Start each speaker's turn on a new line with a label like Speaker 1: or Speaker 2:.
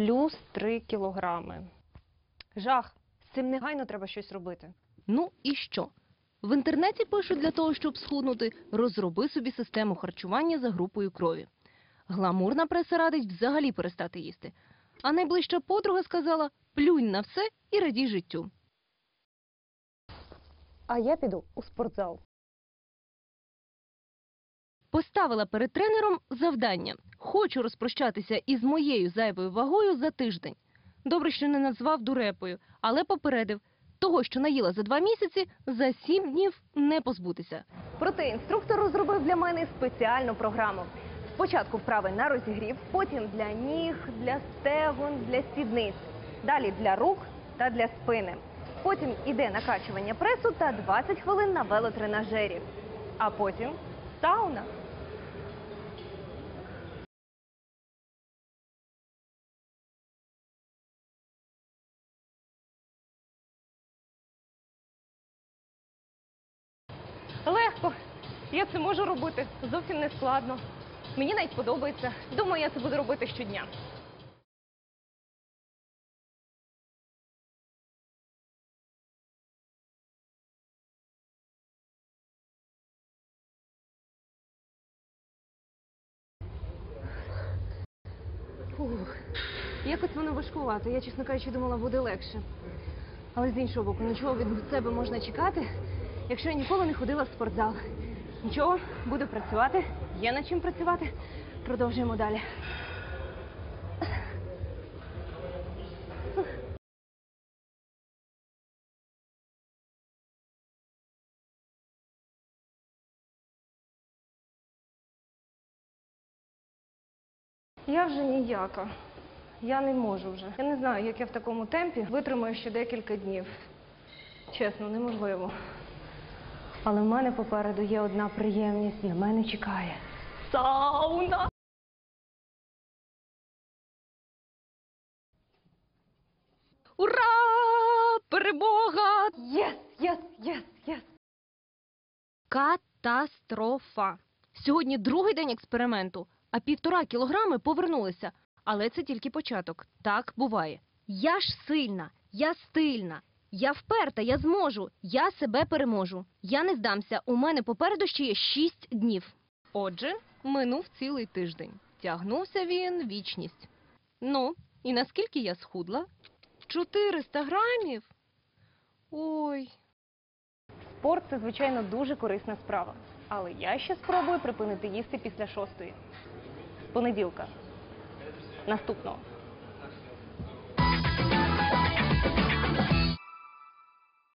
Speaker 1: плюс 3 кілограми. Жах. З цим негайно треба щось робити.
Speaker 2: Ну і що? В інтернеті пишуть для того, щоб схуднути, розроби собі систему харчування за групою крові. Гламурна преса радить взагалі перестати їсти. А найближча подруга сказала плюнь на все і радій життю.
Speaker 1: А я піду у спортзал.
Speaker 2: Поставила перед тренером завдання. Хочу розпрощатися із моєю зайвою вагою за тиждень. Добре, що не назвав дурепою, але попередив, того, що наїла за два місяці, за сім днів не позбутися.
Speaker 1: Проте інструктор розробив для мене спеціальну програму. Спочатку вправи на розігрів, потім для ніг, для стегон, для сідниць. Далі для рук та для спини. Потім іде накачування пресу та 20 хвилин на велотренажері. А потім сауна. Легко. Я це можу робити. Зовсім не складно. Мені навіть подобається. Думаю, я це буду робити щодня. Якось воно важкувато. Я, чесно кажучи, думала, буде легше. Але з іншого боку, нічого від себе можна чекати, якщо я ніколи не ходила в спортзал. Нічого, буду працювати, є над чим працювати. Продовжуємо далі. Я вже ніяка. Я не можу вже. Я не знаю, як я в такому темпі витримаю ще декілька днів. Чесно, неможливо. Але в мене попереду є одна приємність, на мене чекає. Сауна!
Speaker 2: Ура! Перемога!
Speaker 1: Єс, єс, єс, єс!
Speaker 2: Катастрофа! Сьогодні другий день експерименту, а півтора кілограми повернулися. Але це тільки початок. Так буває. Я ж сильна, я стильна, я вперта, я зможу, я себе переможу. Я не здамся. У мене попереду ще є шість днів. Отже, минув цілий тиждень. Тягнувся він вічність. Ну, і наскільки я схудла? 400 грамів? Ой.
Speaker 1: Спорт це, звичайно, дуже корисна справа. Але я ще спробую припинити їсти після шостої. Понеділка. Наступного.